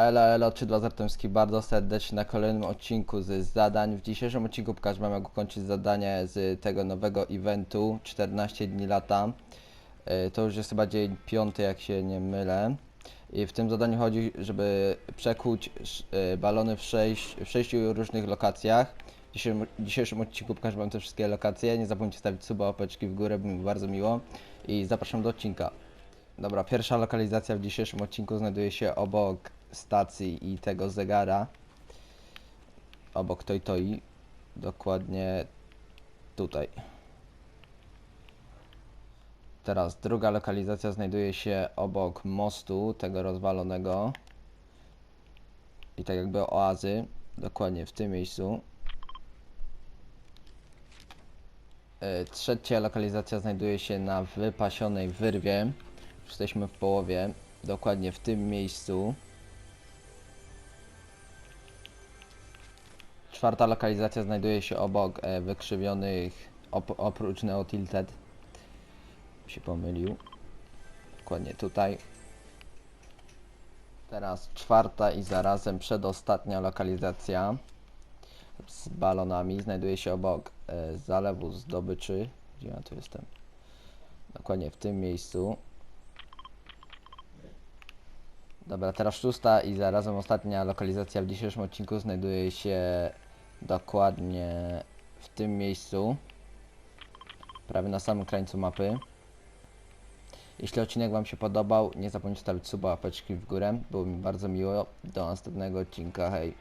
Elo, elo, czy dla Zartomski bardzo serdecznie na kolejnym odcinku z zadań. W dzisiejszym odcinku pokażę wam jak ukończyć zadanie z tego nowego eventu 14 dni lata. Y, To już jest chyba dzień piąty, jak się nie mylę. I w tym zadaniu chodzi, żeby przekuć y, balony w, sześć, w sześciu różnych lokacjach. W dzisiejszym, dzisiejszym odcinku pokażę wam te wszystkie lokacje. Nie zapomnijcie stawić suba, łapeczki w górę, by mi bardzo miło. I zapraszam do odcinka. Dobra, pierwsza lokalizacja w dzisiejszym odcinku znajduje się obok stacji i tego zegara. Obok Toi Toi. Dokładnie tutaj. Teraz druga lokalizacja znajduje się obok mostu, tego rozwalonego. I tak jakby oazy. Dokładnie w tym miejscu. E, Trzecia lokalizacja znajduje się na wypasionej wyrwie. Jesteśmy w połowie, dokładnie w tym miejscu. Czwarta lokalizacja znajduje się obok e, wykrzywionych, op oprócz Neo Tilted. Się pomylił. Dokładnie tutaj. Teraz czwarta i zarazem przedostatnia lokalizacja z balonami znajduje się obok e, zalewu zdobyczy. Gdzie ja tu jestem? Dokładnie w tym miejscu. Dobra, teraz szósta i zarazem ostatnia lokalizacja w dzisiejszym odcinku znajduje się dokładnie w tym miejscu. Prawie na samym krańcu mapy. Jeśli odcinek Wam się podobał, nie zapomnijcie stawić suba, łapeczki w górę. Było mi bardzo miło. Do następnego odcinka. Hej.